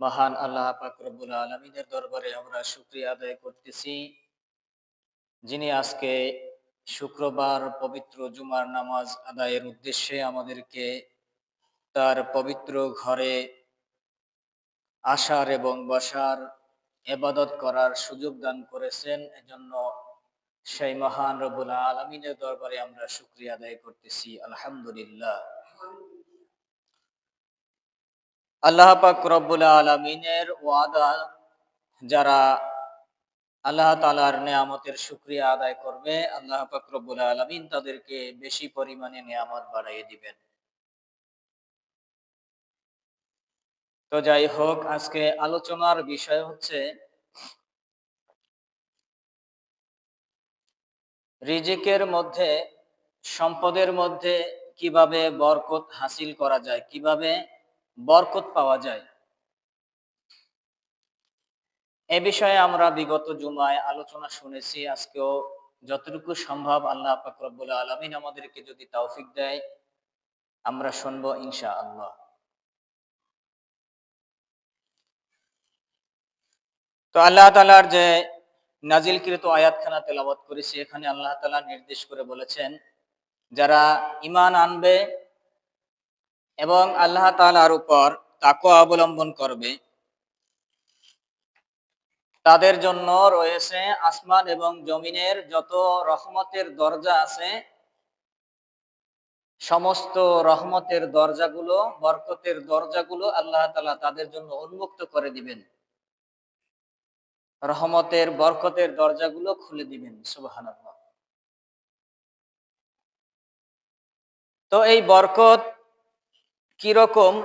মহান আল্লাহ পাক রব্বুল আলমিনের দরবারে আমরা শুক্রিয়া আদায় করতেছি। যিনি আজকে শুক্রবার পবিত্র জুমার নামাজ আদায়ের উদ্দেশ্যে আমাদেরকে তার পবিত্র ঘরে আসার এবং বসার এবাদত করার সুযোগ দান করেছেন। এজন্য সেই মহান রবুল আলমিনের দরবারে আমরা শুক্রিয়া আদায় করতেছি। আলহামদুলিল্লাহ। আল্লাহ পাক রব্বুল আলমিনের ওয়াদা, যারা আল্লাহ তালার নেয়ামতের শুক্রিয়া আদায় করবে, আল্লাহ পাক রব্বুল আলমিন তাদেরকে বেশি পরিমাণে নেয়ামত বাড়াইয়ে দিবেন। তো যাই হোক, আজকে আলোচনার বিষয় হচ্ছে রিজিকের মধ্যে, সম্পদের মধ্যে কীভাবে বরকত হাসিল করা যায়, কীভাবে বরকত পাওয়া যায়। এ বিষয়ে আমরা বিগত জুমায় আলোচনা শুনেছি, আজকেও যতটুকু সম্ভব আল্লাহ ফাকরবুল আলমিন আমাদেরকে যদি তৌফিক দেয়, আমরা শুনব ইনশা আল্লাহ তো আল্লাহ তালার যে নাজিলকৃত আয়াতখানা তেলাবত করেছি, এখানে আল্লাহ তালা নির্দেশ করে বলেছেন, যারা ইমান আনবে এবং আল্লাহ তালার উপর তাকে অবলম্বন করবে। তাদের জন্য রয়েছে আসমান এবং জমিনের যত রহমতের দরজা আছে, সমস্ত রহমতের দরজাগুলো, বরকতের দরজাগুলো আল্লাহ তালা তাদের জন্য উন্মুক্ত করে দিবেন। রহমতের, বরকতের দরজাগুলো খুলে দিবেন সুবাহান তো এই বরকত কীরকম?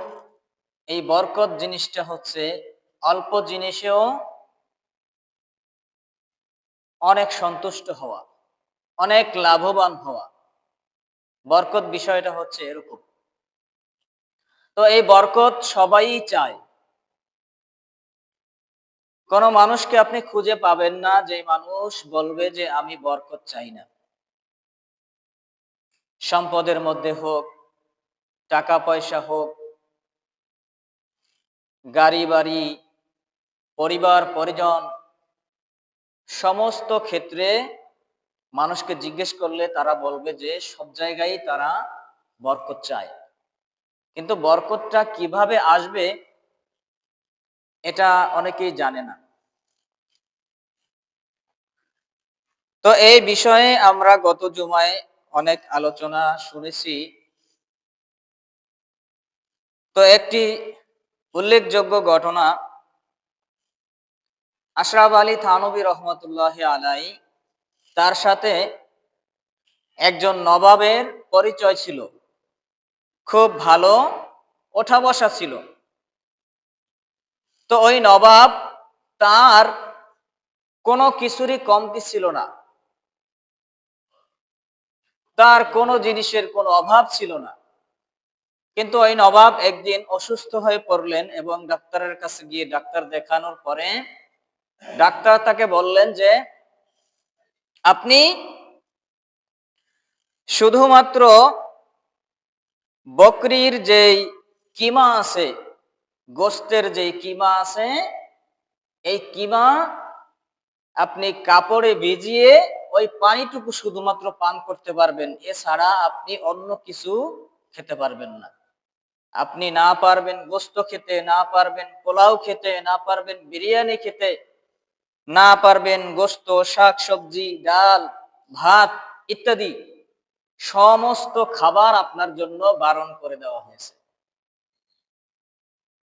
এই বরকত জিনিসটা হচ্ছে অল্প জিনিসেও অনেক সন্তুষ্ট হওয়া, অনেক লাভবান হওয়া। বরকত বিষয়টা হচ্ছে এরকম। তো এই বরকত সবাই চায়। কোন মানুষকে আপনি খুঁজে পাবেন না যে মানুষ বলবে যে আমি বরকত চাই না। সম্পদের মধ্যে হোক টাকা পয়সা হোক গাড়ি বাড়ি পরিবার, পরিজন, সমস্ত ক্ষেত্রে মানুষকে জিজ্ঞেস করলে তারা বলবে যে সব জায়গায় তারা বরকত চায়। কিন্তু বরকতটা কীভাবে আসবে এটা অনেকেই জানে না। তো এই বিষয়ে আমরা গত জুমায় অনেক আলোচনা শুনেছি। তো একটি উল্লেখযোগ্য ঘটনা আশরাফ আলী থানবী রহমতুল্লাহ আলাই তার সাথে একজন নবাবের পরিচয় ছিল। খুব ভালো ওঠা বসা ছিল। তো ওই নবাব তার কোনো কিছুরই কমতি ছিল না। তার কোনো জিনিসের কোনো অভাব ছিল না। কিন্তু ওই নবাব একদিন অসুস্থ হয়ে পড়লেন এবং ডাক্তারের কাছে গিয়ে ডাক্তার দেখানোর পরে ডাক্তার তাকে বললেন যে, আপনি শুধুমাত্র বকরির যেই কিমা আছে, গোস্তের যেই কিমা আছে, এই কিমা আপনি কাপড়ে ভিজিয়ে ওই পানিটুকু শুধুমাত্র পান করতে পারবেন। এছাড়া আপনি অন্য কিছু খেতে পারবেন না। আপনি না পারবেন গোস্ত খেতে, না পারবেন পোলাও খেতে, না পারবেন বিরিয়ানি খেতে, না পারবেন গোস্ত, শাক, সবজি, ডাল, ভাত ইত্যাদি, সমস্ত খাবার আপনার জন্য বারণ করে দেওয়া হয়েছে।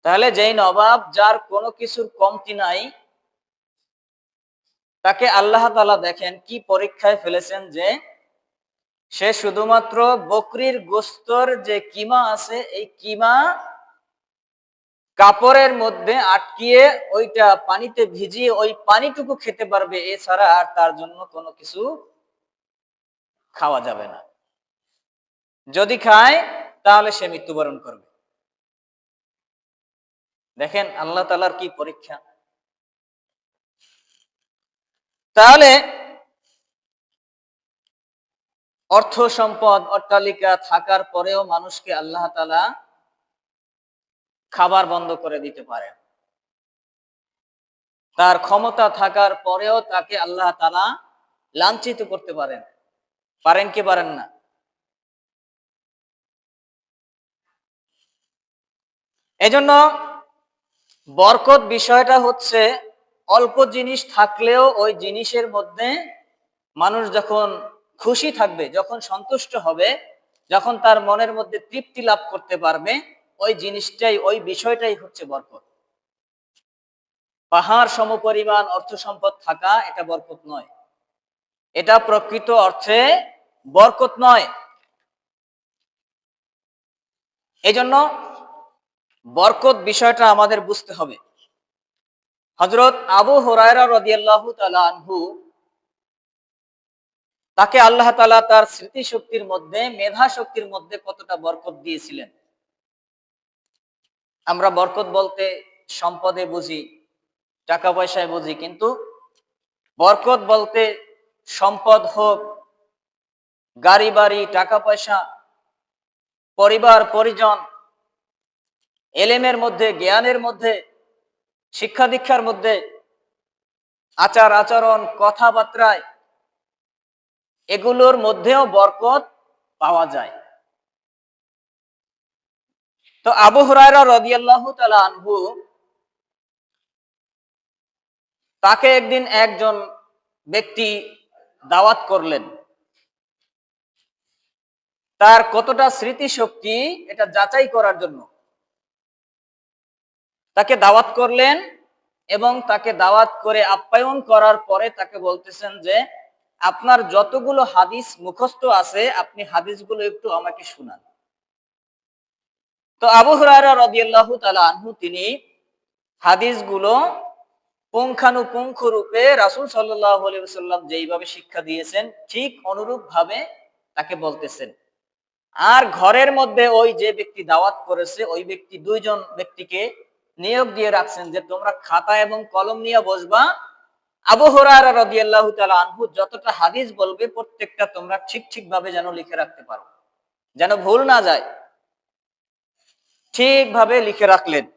তাহলে যেই নবাব যার কোনো কিছুর কমতি নাই, তাকে আল্লাহ তালা দেখেন কি পরীক্ষায় ফেলেছেন যে সে শুধুমাত্র বকরির গোস্তর যে কিমা আছে, এই কিমা কাপড়ের মধ্যে আটকিয়ে ওইটা পানিতে ভিজিয়ে ওই পানিটুকু খেতে পারবে, এছাড়া আর তার জন্য কোনো কিছু খাওয়া যাবে না। যদি খায়, তাহলে সে মৃত্যুবরণ করবে। দেখেন আল্লাহ তালার কি পরীক্ষা। তাহলে অর্থ সম্পদ, অট্টালিকা থাকার পরেও মানুষকে আল্লাহ তালা খাবার বন্ধ করে দিতে পারেন তার ক্ষমতা থাকার পরেও তাকে আল্লাহ তালা লাঞ্ছিত করতে পারেন। পারেন কি পারেন না? এজন্য বরকত বিষয়টা হচ্ছে অল্প জিনিস থাকলেও ওই জিনিসের মধ্যে মানুষ যখন খুশি থাকবে, যখন সন্তুষ্ট হবে, যখন তার মনের মধ্যে তৃপ্তি লাভ করতে পারবে, ওই জিনিসটাই, ওই বিষয়টাই হচ্ছে বরকত। পাহাড় সমপরিমাণ অর্থ সম্পদ থাকা, এটা বরকত নয়। এটা প্রকৃত অর্থে বরকত নয়। এজন্য বরকত বিষয়টা আমাদের বুঝতে হবে। হজরত আবু হরায়রা রদিয়াল্লাহু তালা তাকে আল্লাহ তালা তার স্মৃতিশক্তির মধ্যে মেধা শক্তির মধ্যে কতটা বরকত দিয়েছিলেন? আমরা বরকত বলতে সম্পদে বুঝি টাকা পয়সায় বুঝি, কিন্তু বরকত বলতে সম্পদ হোক গাড়ি বাড়ি টাকা পয়সা পরিবার, পরিজন, এলেমের মধ্যে, জ্ঞানের মধ্যে শিক্ষা দীক্ষার মধ্যে আচার আচরণ কথাবার্তায় এগুলোর মধ্যেও বরকত পাওয়া যায়। তো আবু হুরায়রা রদিয়াল্লাহু তাআলা আনহু তাকে একদিন একজন ব্যক্তি দাওয়াত করলেন। তার কতটা স্মৃতিশক্তি এটা যাচাই করার জন্য। তাকে দাওয়াত করলেন এবং তাকে দাওয়াত করে আপ্যায়ন করার পরে তাকে বলতেছেন যে আপনার যতগুলো হাদিস মুখস্থ আছে, আপনি হাদিসগুলো একটু আমাকে শুনান। তো আবু হুরায়রা রাদিয়াল্লাহু আনহু, তিনি হাদিসগুলো পুঙ্খানুপুঙ্খ রূপে রাসূল ওয়াসাল্লাম যেইভাবে শিক্ষা দিয়েছেন, ঠিক অনুরূপ ভাবে তাকে বলতেছেন। আর ঘরের মধ্যে ওই যে ব্যক্তি দাওয়াত করেছে, ওই ব্যক্তি দুইজন ব্যক্তিকে নিয়োগ দিয়ে রাখছেন যে তোমরা খাতা এবং কলম নিয়ে বসবা আনহু যতটা হাদিস বলবে প্রত্যেকটা তোমরা ঠিক ঠিক ভাবে যেন লিখে রাখতে পারো। যেন ভুল না যায়। ঠিকভাবে লিখে রাখলেন।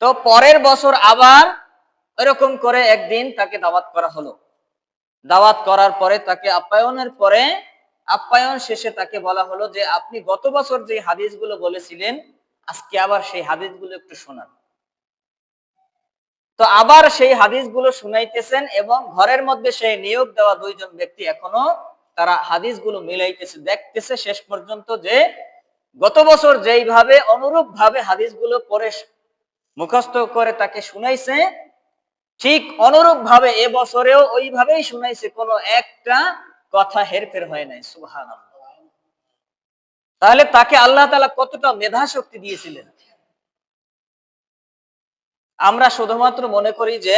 তো পরের বছর আবার এরকম করে একদিন তাকে দাওয়াত করা হলো। দাওয়াত করার পরে তাকে আপ্যায়নের পরে আপ্যায়ন শেষে তাকে বলা হলো যে, আপনি গত বছর যে হাদিসগুলো বলেছিলেন, আজকে আবার সেই হাদিসগুলো একটু শোনান। তো আবার সেই হাদিসগুলো শুনাইতেছেন এবং ঘরের মধ্যে সেই নিয়োগ দেওয়া দুইজন ব্যক্তি এখনও তারা হাদিসগুলো মিলাইতেছে, দেখতেছে শেষ পর্যন্ত যে গত বছর যেইভাবে অনুরূপ ভাবে হাদিসগুলো পরে মুখস্থ করে তাকে শুনাইছে, ঠিক অনুরূপ ভাবে এ বছরেও ওইভাবেই শুনাইছে, কোনো একটা কথা হেরফের হয় নাই সুহান তাহলে তাকে আল্লাহ তালা কতটা মেধা শক্তি দিয়েছিলেন? আমরা শুধুমাত্র মনে করি যে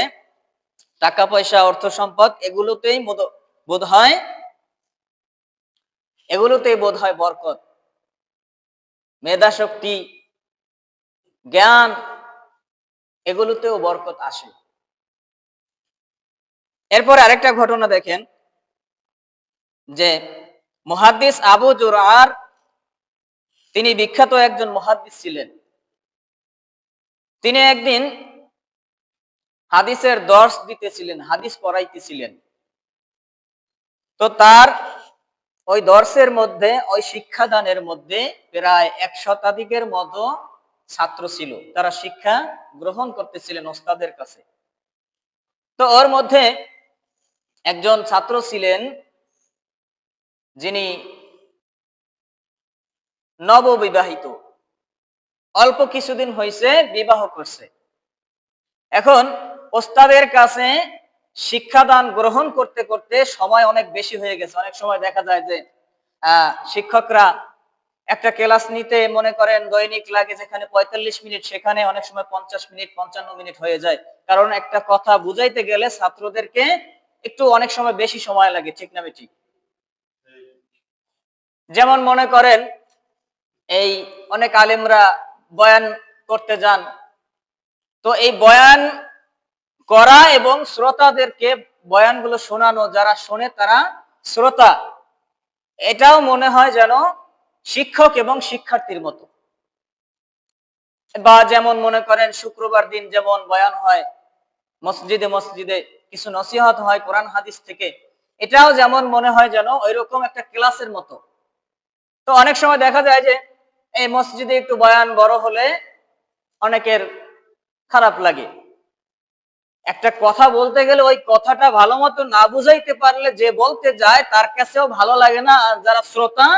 টাকা, পয়সা, অর্থ সম্পদ, এগুলোতেই বোধ হয়, এগুলোতেই বোধ হয় বরকত। মেধা, শক্তি, জ্ঞান, এগুলোতেও বরকত আসে। এরপরে আরেকটা ঘটনা দেখেন, যে মহাদ্দিস আবু জোরার তিনি বিখ্যাত একজন মহাদ্দিস ছিলেন। তিনি একদিন হাদিসের দর্শ দিতেছিলেন, হাদিস পড়াইতেছিলেন। তো তার ওই দর্শের মধ্যে, ওই শিক্ষাদানের মধ্যে প্রায় এক শতাধিকের মতো ছাত্র ছিল। তারা শিক্ষা গ্রহণ করতেছিলেন ওস্তাদের কাছে। তো ওর মধ্যে একজন ছাত্র ছিলেন যিনি নববিবাহিত। অল্প কিছুদিন হয়েছে বিবাহ করছে। এখন ওস্তাদের কাছে শিক্ষাদান গ্রহণ করতে করতে সময় অনেক বেশি হয়ে গেছে। অনেক সময় দেখা যায় যে শিক্ষকরা একটা ক্লাস নিতে মনে করেন দৈনিক লাগে যেখানে পঁয়তাল্লিশ মিনিট, সেখানে অনেক সময় পঞ্চাশ মিনিট, পঞ্চান্ন মিনিট হয়ে যায়। কারণ একটা কথা বুঝাইতে গেলে ছাত্রদেরকে একটু অনেক সময় বেশি সময় লাগে, ঠিক না ঠিক যেমন মনে করেন, এই অনেক আলেমরা বয়ান করতে যান, তো এই বয়ান করা এবং শ্রোতাদেরকে বয়ানগুলো শোনানো, যারা শোনে তারা শ্রোতা। এটাও মনে হয় যেন শিক্ষক এবং শিক্ষার্থীর মতো। বা যেমন মনে করেন, শুক্রবার দিন যেমন বয়ান হয়, মসজিদে মসজিদে কিছু নসিহত হয় কোরআন হাদিস থেকে, এটাও যেমন মনে হয় যেন ওই রকম একটা ক্লাসের মতো। তো অনেক সময় দেখা যায় যে, এই মসজিদে একটু বয়ান বড় হলে অনেকের খারাপ লাগে। একটা কথা বলতে গেলে ওই কথাটা ভালো মতো না বুঝাইতে পারলে যে বলতে যায়, তার কাছেও ভালো লাগে না। আর যারা শ্রোতা,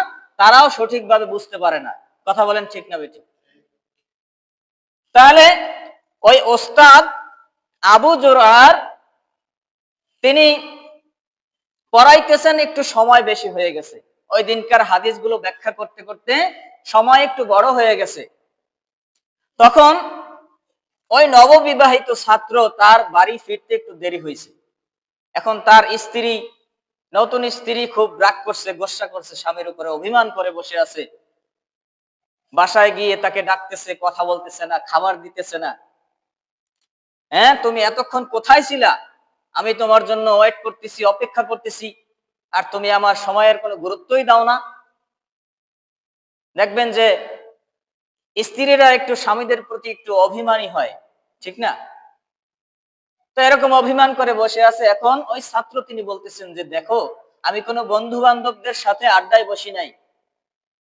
তারাও সঠিকভাবে বুঝতে পারে না। কথা বলেন ঠিক না বেটি তাহলে ওই ওস্তাদ আবু জোরার, তিনি পড়াইতেছেন একটু সময় বেশি হয়ে গেছে। ওই দিনকার হাদিসগুলো ব্যাখ্যা করতে করতে সময় একটু বড় হয়ে গেছে। তখন ওই নববিবাহিত ছাত্র তার বাড়ি ফিরতে একটু দেরি হয়েছে। এখন তার স্ত্রী, নতুন স্ত্রী খুব রাগ করছে, গোসা করছে, স্বামীর উপরে অভিমান করে বসে আছে। বাসায় গিয়ে তাকে ডাকতেছে, কথা বলতেছে না, খাবার দিতেছে না। হ্যাঁ তুমি এতক্ষণ কোথায় ছিলা? আমি তোমার জন্য ওয়েট করতেছি, অপেক্ষা করতেছি, আর তুমি আমার সময়ের কোনো গুরুত্বই দাও না। দেখবেন যে স্ত্রীরা একটু স্বামীদের প্রতি একটু অভিমানী হয়, ঠিক না? তো এরকম অভিমান করে বসে আছে। এখন ওই ছাত্র তিনি বলতেছেন যে, দেখো, আমি কোনো বন্ধু বান্ধবদের সাথে আড্ডায় বসি নাই।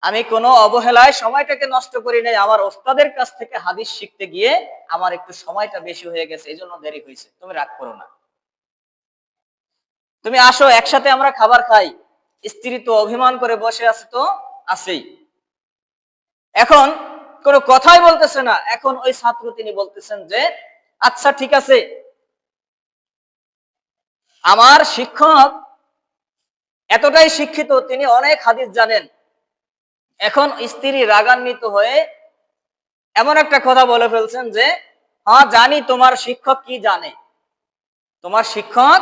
আমি কোনো অবহেলায় সময়টাকে নষ্ট করি নাই। আমার ওস্তাদের কাছ থেকে হাদিস শিখতে গিয়ে আমার একটু সময়টা বেশি হয়ে গেছে। এই জন্য দেরি হয়েছে। তুমি রাগ করো না। তুমি আসো, একসাথে আমরা খাবার খাই। স্ত্রী তো অভিমান করে বসে আছে, তো আছেই। এখন কোনো কথাই বলতেছে না। এখন ওই ছাত্র তিনি বলতেছেন যে আচ্ছা ঠিক আছে। আমার শিক্ষক এতটাই শিক্ষিত, তিনি অনেক হাদিস জানেন। এখন স্ত্রী রাগান্বিত হয়ে এমন একটা কথা বলে ফেলছেন যে হ্যাঁ জানি তোমার শিক্ষক কি জানে। তোমার শিক্ষক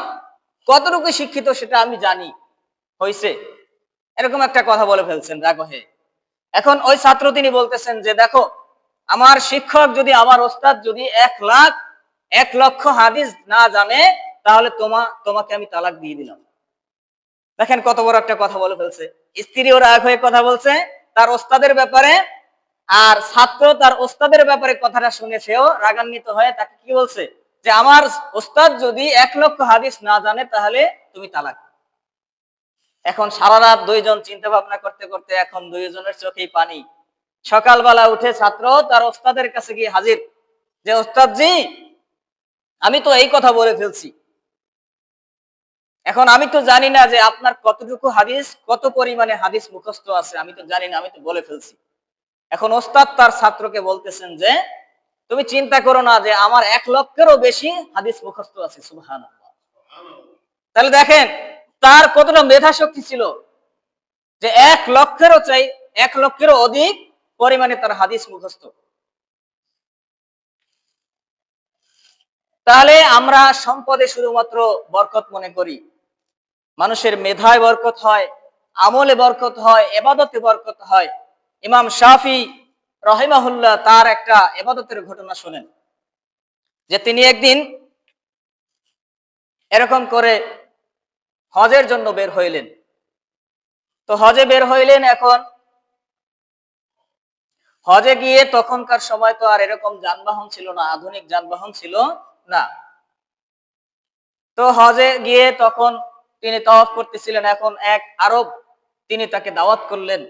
কতটুকু শিক্ষিত সেটা আমি জানি। হয়েছে এরকম একটা কথা বলে ফেলছেন রাগ হয়ে এখন ওই ছাত্র তিনি বলতেছেন যে, দেখো, আমার শিক্ষক যদি, আমার ওস্তাদ যদি এক লাখ, এক লক্ষ হাদিস না জানে, তাহলে তোমা, তোমাকে আমি তালাক দিয়ে দিলাম। দেখেন কত বড় একটা কথা বলে ফেলছে। স্ত্রী স্ত্রীও রাগ হয়ে কথা বলছে, তার ওস্তাদের ব্যাপারে, আর ছাত্র তার ওস্তাদের ব্যাপারে কথাটা শুনে সেও রাগান্বিত হয়ে তাকে কি বলছে? যে, আমার ওস্তাদ যদি এক লক্ষ হাদিস না জানে, তাহলে তুমি তালাক এখন সারা রাত দুইজন চিন্তা ভাবনা করতে করতে এখন দুইজনের চোখেই পানি। সকালবেলা উঠে ছাত্র, তার ওস্তাদের কাছে গিয়ে হাজির। যে ওস্তাদ জি আমি তো এই কথা বলে ফেলছি। এখন আমি তো জানি না যে আপনার কতটুকু হাদিস, কত পরিমাণে হাদিস মুখস্থ আছে, আমি তো জানি না, আমি তো বলে ফেলছি। এখন ওস্তাদ তার ছাত্রকে বলতেছেন যে, তুমি চিন্তা করো না যে আমার এক লক্ষেরও বেশি হাদিস মুখস্থ আছে সুবহান তাহলে দেখেন তার কতটা মেধা শক্তি ছিল? যে এক লক্ষেরও চাই, এক লক্ষেরও অধিক পরিমাণে তার হাদিস মুখস্থ। তাহলে আমরা সম্পদে শুধুমাত্র বরকত মনে করি। মানুষের মেধায় বরকত হয়, আমলে বরকত হয়, এবাদতে বরকত হয়। ইমাম শাফি রহিমাহুল্লাহ তার একটা এবাদতের ঘটনা শোনেন। যে তিনি একদিন এরকম করে হজের জন্য বের হইলেন। তো হজে বের হইলেন এখন? হজে গিয়ে তখনকার সময় তো আর এরকম যানবাহন ছিল না, আধুনিক যানবাহন ছিল না। তো হজে গিয়ে তখন তিনি তওয়াফ করতেছিলেন, এখন এক আরব তিনি তাকে দাওয়াত করলেন,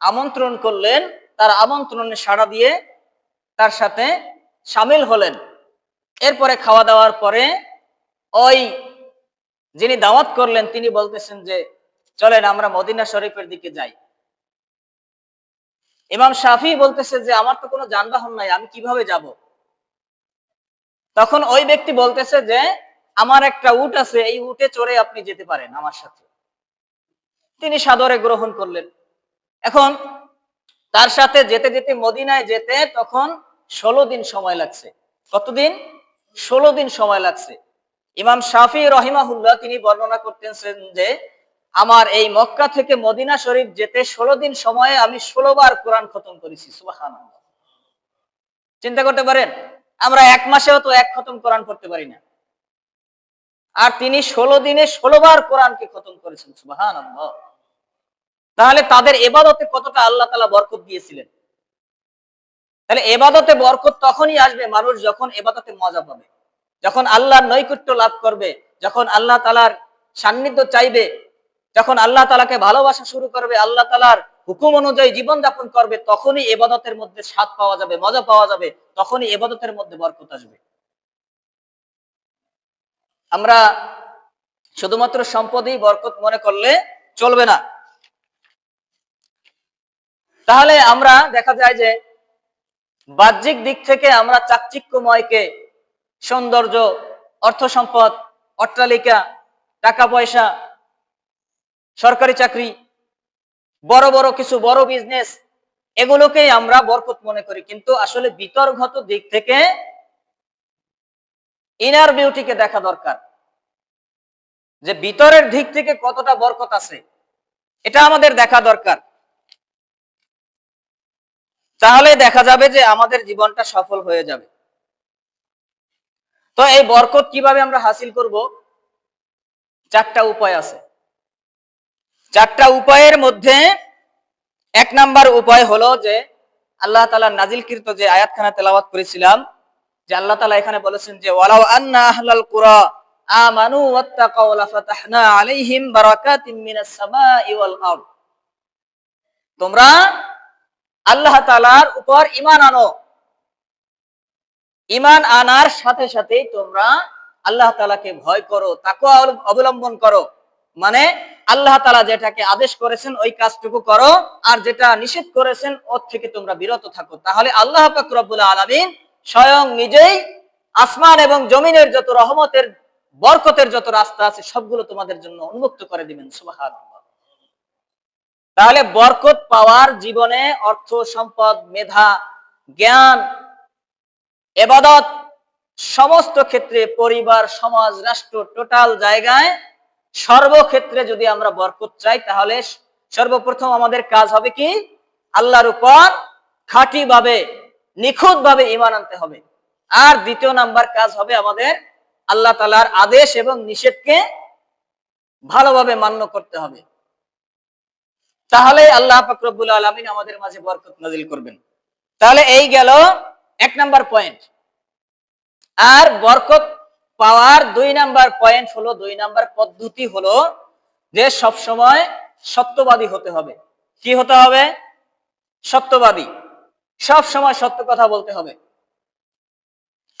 আমন্ত্রণ করলেন, তার আমন্ত্রণে সাড়া দিয়ে তার সাথে সামিল হলেন। এরপরে খাওয়া দাওয়ার পরে ওই যিনি দাওয়াত করলেন, তিনি বলতেছেন যে, চলেন আমরা মদিনা শরীফের দিকে যাই। ইমাম শাফি বলতেছে যে, আমার তো কোনো যানবাহন নাই, আমি কীভাবে যাব? তখন ওই ব্যক্তি বলতেছে যে, আমার একটা উট আছে, এই উটে চড়ে আপনি যেতে পারেন আমার সাথে। তিনি সাদরে গ্রহণ করলেন। এখন তার সাথে যেতে যেতে মদিনায় যেতে তখন ষোলো দিন সময় লাগছে। কতদিন? ষোলো দিন সময় লাগছে। ইমাম শাফি রহিমাহুল্লাহ তিনি বর্ণনা করতেছেন যে, আমার এই মক্কা থেকে মদিনা শরীফ যেতে ষোলো দিন সময়ে আমি ষোলো বার কোরআন খতম করেছি চিন্তা করতে পারেন, আমরা এক মাসেও তো এক খতম কোরআন করতে পারি না। আর তিনি ষোলো দিনে ষোলো বার কোরআনকে খতম করেছেন সুবাহান তাহলে তাদের এবাদতে কতটা আল্লাহ তালা বরকত দিয়েছিলেন? তাহলে এবাদতে বরকত তখনই আসবে মানুষ যখন এবাদতে মজা পাবে। যখন আল্লাহর নৈকট্য লাভ করবে, যখন আল্লাহ তালার সান্নিধ্য চাইবে, যখন আল্লাহ তালাকে ভালোবাসা শুরু করবে, আল্লাহ তালার হুকুম অনুযায়ী জীবন যাপন করবে, তখনই এবাদতের মধ্যে স্বাদ পাওয়া যাবে, মজা পাওয়া যাবে, তখনই এবাদতের মধ্যে বরকত আসবে। আমরা শুধুমাত্র সম্পদই বরকত মনে করলে চলবে না। তাহলে আমরা দেখা যায় যে বাহ্যিক দিক থেকে আমরা চাকচিক্যময়কে সৌন্দর্য, অর্থ সম্পদ, অট্টালিকা, টাকা পয়সা, সরকারি চাকরি, বড় বড় কিছু, বড় বিজনেস এগুলোকেই আমরা বরকত মনে করি। কিন্তু আসলে বিতর্গত দিক থেকে ইনার বিউটিকে দেখা দরকার। যে ভিতরের দিক থেকে কতটা বরকত আছে, এটা আমাদের দেখা দরকার। তাহলে দেখা যাবে যে আমাদের জীবনটা সফল হয়ে যাবে। তো এই বরকত কীভাবে আমরা হাসিল করব? চারটা উপায় আছে। চারটা উপায়ের মধ্যে এক নাম্বার উপায় হলো যে, আল্লাহ তালা নাজিলকৃত যে আয়াতখানা তেলাওয়াত করেছিলাম, যে আল্লাহ তালা এখানে বলেছেন যে, ওয়ালাউ আন্না আহলাল কুরা আমানু ওয়াত্তাকাউ লাফাতাহনা আলাইহিম বারাকাতিম মিনাস সামাই ওয়াল আরদ। তোমরা আল্লাহ তালার উপর ইমান আনো। ঈমান আনার সাথে সাথেই তোমরা আল্লাহ তাআলাকে ভয় করো, তাকওয়া অবলম্বন করো। মানে আল্লাহ তালা যেটাকে আদেশ করেছেন ওই কাজটুকু করো, আর যেটা নিষেধ করেছেন ওর থেকে তোমরা বিরত থাকো। তাহলে আল্লাহ পাক রব্বুল আলামিন স্বয়ং নিজেই আসমান এবং জমিনের যত রহমতের, বরকতের যত রাস্তা আছে, সবগুলো তোমাদের জন্য উন্মুক্ত করে দিবেন সুবাহান তাহলে বরকত পাওয়ার জীবনে অর্থ, সম্পদ, মেধা, জ্ঞান এবাদত সমস্ত ক্ষেত্রে পরিবার, সমাজ, রাষ্ট্র টোটাল জায়গায় সর্বক্ষেত্রে যদি আমরা বরকত চাই, তাহলে সর্বপ্রথম আমাদের কাজ হবে কি? আল্লাহর উপর খাঁটি ভাবে নিখুঁত ভাবে ইমান আনতে হবে। আর দ্বিতীয় নাম্বার কাজ হবে আমাদের আল্লাহ তালার আদেশ এবং নিষেধকে ভালোভাবে মান্য করতে হবে। তাহলে আল্লাহ ফাকরবুল আলমিন আমাদের মাঝে বরকত নাজিল করবেন। তাহলে এই গেল এক নাম্বার পয়েন্ট আর বরকত পাওয়ার দুই নাম্বার পয়েন্ট হলো, দুই নাম্বার পদ্ধতি হলো যে সব সময় সত্যবাদী হতে হবে। কি হতে হবে? সত্যবাদী। সব সময় সত্য কথা বলতে হবে।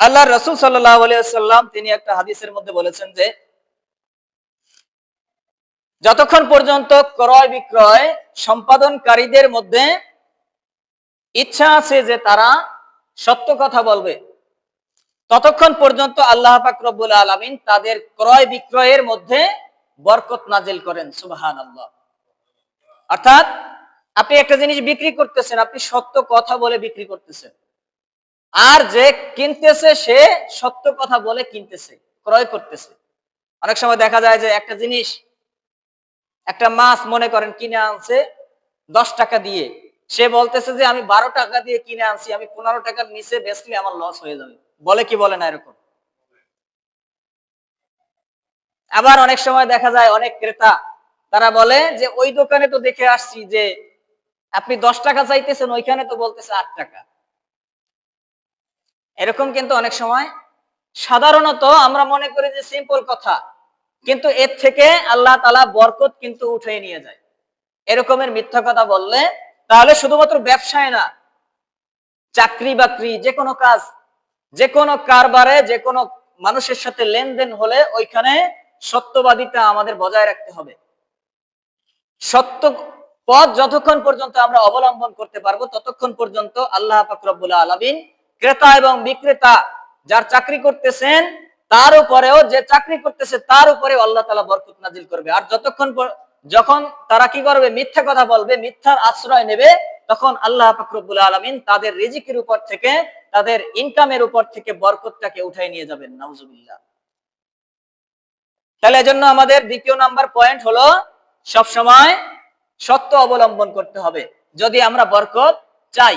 আল্লাহ রসুল সাল্লাম তিনি একটা হাদিসের মধ্যে বলেছেন যে, যতক্ষণ পর্যন্ত ক্রয় বিক্রয় সম্পাদনকারীদের মধ্যে ইচ্ছা আছে যে তারা সত্য কথা বলবে। ততক্ষণ পর্যন্ত আল্লাহ পাকরবুল আলমিন তাদের ক্রয় বিক্রয়ের মধ্যে বরকত নাজিল করেন সুবাহান আল্লাহ অর্থাৎ আপনি একটা জিনিস বিক্রি করতেছেন, আপনি সত্য কথা বলে বিক্রি করতেছেন। আর যে কিনতেছে, সে সত্য কথা বলে কিনতেছে, ক্রয় করতেছে। অনেক সময় দেখা যায় যে একটা জিনিস, একটা মাছ মনে করেন কিনে আনছে, দশ টাকা দিয়ে সে বলতেছে যে, আমি বারো টাকা দিয়ে কিনে আনছি, আমি পনেরো টাকার নিচে বেচলে আমার লস হয়ে যাবে। বলে কি বলে না এরকম? আবার অনেক সময় দেখা যায়, অনেক ক্রেতা, তারা বলে যে, ওই দোকানে তো দেখে আসছি যে, আপনি দশ টাকা চাইতেছেন, ওইখানে তো বলতেছে আট টাকা। এরকম কিন্তু অনেক সময়। সাধারণত আমরা মনে করি যে সিম্পল কথা। কিন্তু এর থেকে আল্লাহ তালা বরকত কিন্তু উঠে নিয়ে যায়। এরকমের মিথ্যা কথা বললে তাহলে শুধুমাত্র ব্যবসায় না, চাকরি বাকরি, যে কোনো কাজ, যে কোনো কারবারে, যে কোনো মানুষের সাথে লেনদেন হলে ওইখানে সত্যবাদিতা আমাদের বজায় রাখতে হবে। সত্য পথ যতক্ষণ পর্যন্ত আমরা অবলম্বন করতে পারব, ততক্ষণ পর্যন্ত আল্লাহ ফাকরবুল আলমিন ক্রেতা এবং বিক্রেতা যার চাকরি করতেছেন, তার উপরেও যে চাকরি করতেছে, তার উপরে আল্লাহ তালা বরকত নাজিল করবে। আর যতক্ষণ যখন তারা কি করবে? মিথ্যা কথা বলবে, মিথ্যার আশ্রয় নেবে, তখন আল্লাহ ফাকরবুল আলমিন তাদের রিজিকের উপর থেকে, তাদের ইনকামের উপর থেকে বরকতটাকে উঠাই নিয়ে যাবেন। নাউজুবিল্লাহ। তাহলে এজন্য আমাদের দ্বিতীয় নাম্বার পয়েন্ট হলো সব সময় সত্য অবলম্বন করতে হবে। যদি আমরা বরকত চাই।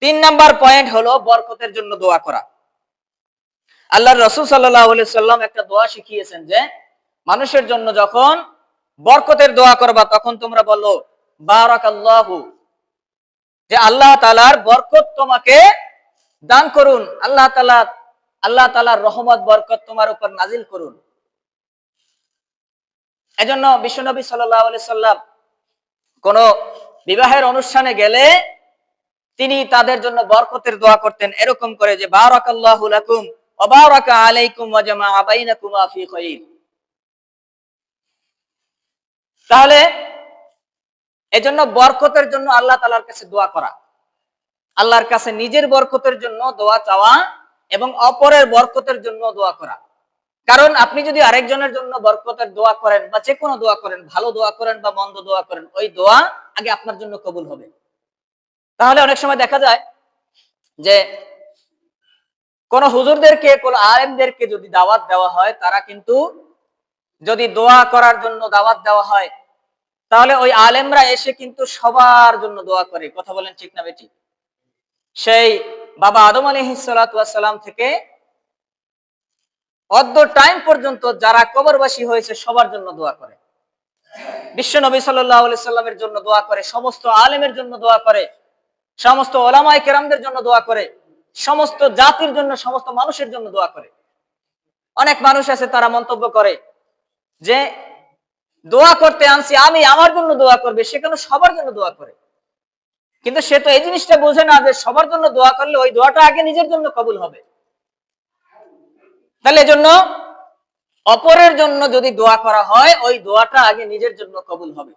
তিন নাম্বার পয়েন্ট হলো বরকতের জন্য দোয়া করা। আল্লাহ রসুল সাল্লাহ সাল্লাম একটা দোয়া শিখিয়েছেন যে, মানুষের জন্য যখন বরকতের দোয়া করবা, তখন তোমরা বলো বারাক আল্লাহু যে আল্লাহ তালার বরকত তোমাকে দান করুন, আল্লাহ তালা আল্লাহ তালার রহমত, বরকত তোমার উপর নাজিল করুন। এজন্য বিশ্বনবী সাল্লাহ সাল্লাম কোন বিবাহের অনুষ্ঠানে গেলে তিনি তাদের জন্য বরকতের দোয়া করতেন, এরকম করে যে, বারাকাল্লাহু লাকুম, ওয়া আলাইকুম, ওয়া জামাআ বাইনাকুমা ফি খাইর। তাহলে এজন্য বরকতের জন্য আল্লাহ তাআলার কাছে দোয়া করা। আল্লাহর কাছে নিজের বরকতের জন্য দোয়া চাওয়া এবং অপরের বরকতের জন্য দোয়া করা। কারণ আপনি যদি আরেকজনের জন্য বরকতের দোয়া করেন বা যে কোনো দোয়া করেন, ভালো দোয়া করেন বা মন্দ দোয়া করেন, ওই দোয়া আগে আপনার জন্য কবুল হবে। তাহলে অনেক সময় দেখা যায় যে কোন হুজুরদেরকে, কোন আলেমদেরকে যদি দাওয়াত দেওয়া হয়, তারা কিন্তু যদি দোয়া করার জন্য দাওয়াত দেওয়া হয়, তাহলে ওই আলেমরা এসে কিন্তু সবার জন্য দোয়া করে। কথা বলেন ঠিক না বেটি? সেই বাবা আদম আলী সালাম থেকে অদ্য টাইম পর্যন্ত যারা কবরবাসী হয়েছে সবার জন্য দোয়া করে। বিশ্ব নবী সাল্লামের জন্য দোয়া করে, সমস্ত আলেমের জন্য দোয়া করে, সমস্ত ওলামাই কেরামদের জন্য দোয়া করে, সমস্ত জাতির জন্য, সমস্ত মানুষের জন্য দোয়া করে। অনেক মানুষ আছে তারা মন্তব্য করে যে দোয়া করতে আনছি, আমি আমার জন্য দোয়া করবে, সে কেন সবার জন্য দোয়া করে? কিন্তু সে তো এই জিনিসটা বোঝে না যে সবার জন্য দোয়া করলে ওই দোয়াটা আগে নিজের জন্য কবুল হবে। তাহলে এজন্য অপরের জন্য যদি দোয়া করা হয়, ওই দোয়াটা আগে নিজের জন্য কবুল হবে।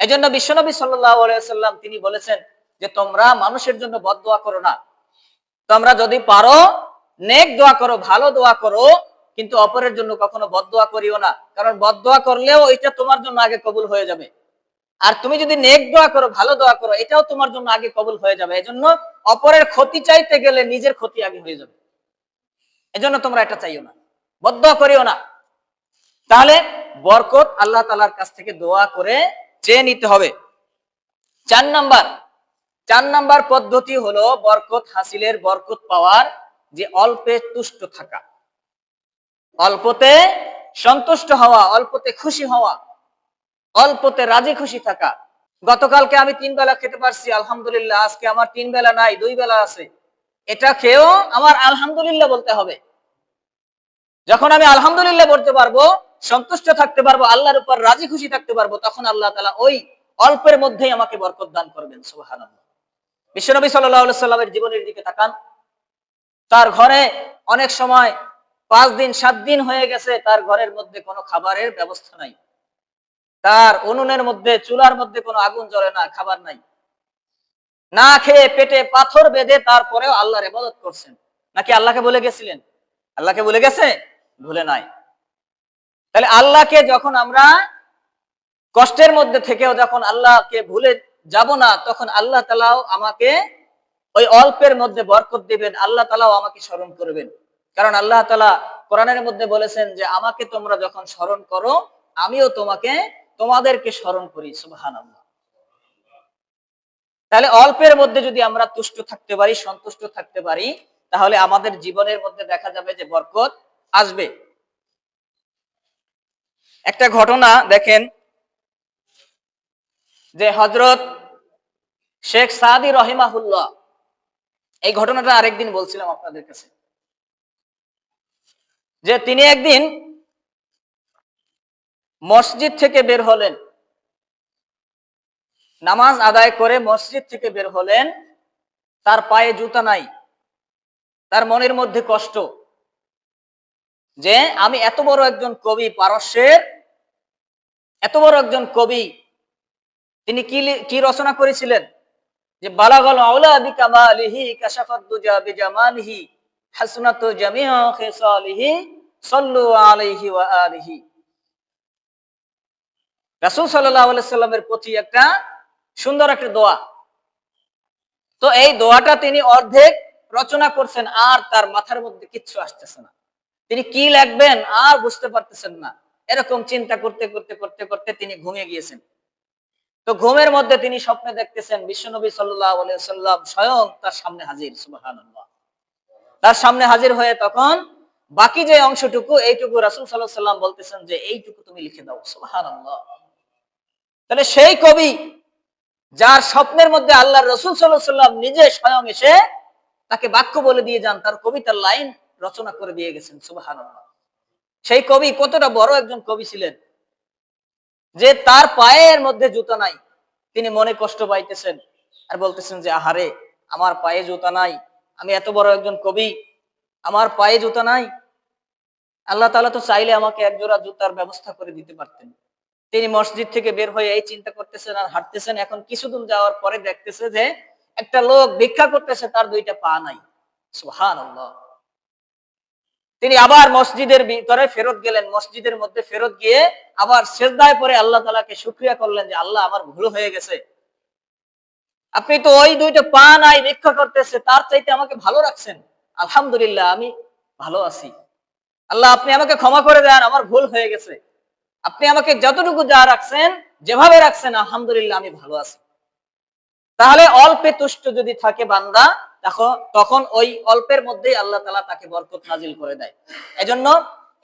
এজন্য বিশ্বনবী সাল্লাম তিনি বলেছেন যে, তোমরা মানুষের জন্য বদ দোয়া করো না। তোমরা যদি পারো, নেক দোয়া করো, ভালো দোয়া করো কিন্তু অপরের জন্য কখনো বদ দোয়া করিও না। কারণ বদ দোয়া করলেও এটা তোমার জন্য আগে কবুল হয়ে যাবে। আর তুমি যদি নেক দোয়া করো, ভালো দোয়া করো, এটাও তোমার জন্য আগে কবুল হয়ে যাবে। এজন্য অপরের ক্ষতি চাইতে গেলে নিজের ক্ষতি আগে হয়ে যাবে। এজন্য তোমরা এটা চাইও না। বদ্ধ করিও না। তাহলে বরকত আল্লাহ তালার কাছ থেকে দোয়া করে চেয়ে নিতে হবে। চার নাম্বার। চার নাম্বার পদ্ধতি হলো বরকত হাসিলের বরকত পাওয়ার যে অল্পে তুষ্ট থাকা। অল্পতে সন্তুষ্ট হওয়া, অল্পতে খুশি হওয়া, অল্পতে রাজি খুশি থাকা। গতকালকে আমি তিন বেলা খেতে পারছি, আলহামদুলিল্লাহ। আজকে আমার তিন বেলা নাই, দুই বেলা আছে। এটা খেয়েও আমার আলহামদুলিল্লাহ বলতে হবে। যখন আমি আলহামদুলিল্লাহ বলতে পারব, সন্তুষ্ট থাকতে পারব, আল্লাহর উপর রাজি খুশি থাকতে পারব, তখন আল্লাহ তালা ওই অল্পের মধ্যেই আমাকে বরকত দান করবেন সুবাহান বিশ্বনবী সাল্লাহ সাল্লামের জীবনের দিকে তাকান। তার ঘরে অনেক সময় পাঁচ দিন, সাত দিন হয়ে গেছে, তার ঘরের মধ্যে কোনো খাবারের ব্যবস্থা নাই। তার উনুনের মধ্যে, চুলার মধ্যে কোনো আগুন জ্বলে না, খাবার নাই। না খেয়ে পেটে পাথর বেঁধে তারপরেও আল্লাহর ইবাদত করছেন। নাকি আল্লাহকে বলে গেছিলেন? আল্লাহকে বলে গেছে? ভুলে নাই। তাহলে আল্লাহকে যখন আমরা কষ্টের মধ্যে থেকেও যখন আল্লাহকে ভুলে যাব না, তখন আল্লাহ তালাও আমাকে ওই অল্পের মধ্যে বরকত দিবেন, আল্লাহ তালাও আমাকে স্মরণ করবেন। কারণ আল্লাহ তালা কোরআনের মধ্যে বলেছেন যে, আমাকে তোমরা যখন স্মরণ করো, আমিও তোমাকে, তোমাদেরকে স্মরণ করি। সুবাহান তাহলে অল্পের মধ্যে যদি আমরা তুষ্ট থাকতে পারি, সন্তুষ্ট থাকতে পারি, তাহলে আমাদের জীবনের মধ্যে দেখা যাবে যে বরকত আসবে। একটা ঘটনা দেখেন, যে হজরত শেখ সাদি রহিমাহুল্লাহ, এই ঘটনাটা আরেকদিন বলছিলাম আপনাদের কাছে। যে তিনি একদিন মসজিদ থেকে বের হলেন। নামাজ আদায় করে মসজিদ থেকে বের হলেন। তার পায়ে জুতা নাই। তার মনের মধ্যে কষ্ট যে আমি এত বড় একজন কবি, পারস্যের এত বড় একজন কবি। তিনি কি কি রচনা করেছিলেন? যে, বালাগল আউলা বিকামালিহি কাশাফাত দুজা বিজামালিহি হাসনাতু জামিআ খিসালিহি সাল্লু আলাইহি ওয়া আলিহি। রাসূল আলাইহি সাল্লামের প্রতি একটা সুন্দর একটা দোয়া। তো এই দোয়াটা তিনি অর্ধেক রচনা করছেন, আর তার মাথার মধ্যে কিচ্ছু আসতেছে না। তিনি কি লিখবেন আর বুঝতে পারতেছেন না। এরকম চিন্তা করতে করতে করতে করতে তিনি ঘুমিয়ে গিয়েছেন। তো ঘুমের মধ্যে তিনি স্বপ্নে দেখতেছেন, বিশ্বনবী সাল্লাম স্বয়ং তার সামনে হাজির, সুবহানাল্লাহ। তার সামনে হাজির হয়ে তখন বাকি যে অংশটুকু, এইটুকু রাসূল সাল্লাম বলতেছেন যে এইটুকু তুমি লিখে দাও, সুবহানাল্লাহ। তাহলে সেই কবি যার স্বপ্নের মধ্যে আল্লাহর রসুল সাল্লাম নিজে স্বয়ং এসে তাকে বাক্য বলে দিয়ে যান, তার কবিতার লাইন রচনা করে দিয়ে গেছেন, সুবহানাল্লাহ। সেই কবি কতটা বড় একজন কবি ছিলেন যে তার পায়ের মধ্যে জুতা নাই। তিনি মনে কষ্ট পাইতেছেন আর বলতেছেন যে, আহারে, আমার পায়ে জুতা নাই। আমি এত বড় একজন কবি আমার পায়ে জুতা নাই? আল্লাহ তালা তো চাইলে আমাকে এক জোড়া জুতার ব্যবস্থা করে দিতে পারতেন। তিনি মসজিদ থেকে বের হয়ে এই চিন্তা করতেছেন আর হাঁটতেছেন। এখন কিছুদিন যাওয়ার পরে দেখতেছে যে একটা লোক ভিক্ষা করতেছে, তার দুইটা পা নাই। সুবহানাল্লাহ। তিনি আবার মসজিদের ভিতরে ফেরত গেলেন। মসজিদের মধ্যে ফেরত গিয়ে আবার সেজদায় পরে আল্লাহ তালাকে শুক্রিয়া করলেন যে, আল্লাহ, আমার ভুল হয়ে গেছে। আপনি তো ওই দুইটা পা নাই, ভিক্ষা করতেছে, তার চাইতে আমাকে ভালো রাখছেন? আলহামদুলিল্লাহ, আমি ভালো আছি। আল্লাহ, আপনি আমাকে ক্ষমা করে দেন, আমার ভুল হয়ে গেছে। আপনি আমাকে যতটুকু যা রাখছেন, যেভাবে রাখছেন, আলহামদুলিল্লাহ, আমি ভালো আছি। তাহলে অল্পে তুষ্ট যদি থাকে বান্দা তখন ওই অল্পের মধ্যেই আল্লাহ তালা তাকে বরকত নাজিল করে দেয়। এজন্য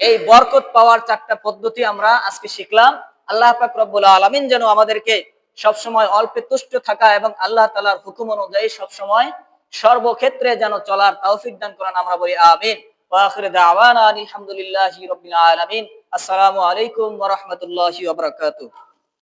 এই বরকত পাওয়ার চারটা পদ্ধতি আমরা আজকে শিখলাম। আল্লাহ পাক রব্বুল আলামিন যেন আমাদেরকে সবসময় অল্পে তুষ্ট থাকা এবং আল্লাহ তালার হুকুম অনুযায়ী সবসময় সর্বক্ষেত্রে যেন চলার তৌফিক দান করেন, আমরা বলি আমিন। ওয়াখির দাওয়ানা আলহামদুলিল্লাহি রাব্বিল আলামিন। আসসালামু আলাইকুম রাহমাতুল্লাহি বারাকাতুহু।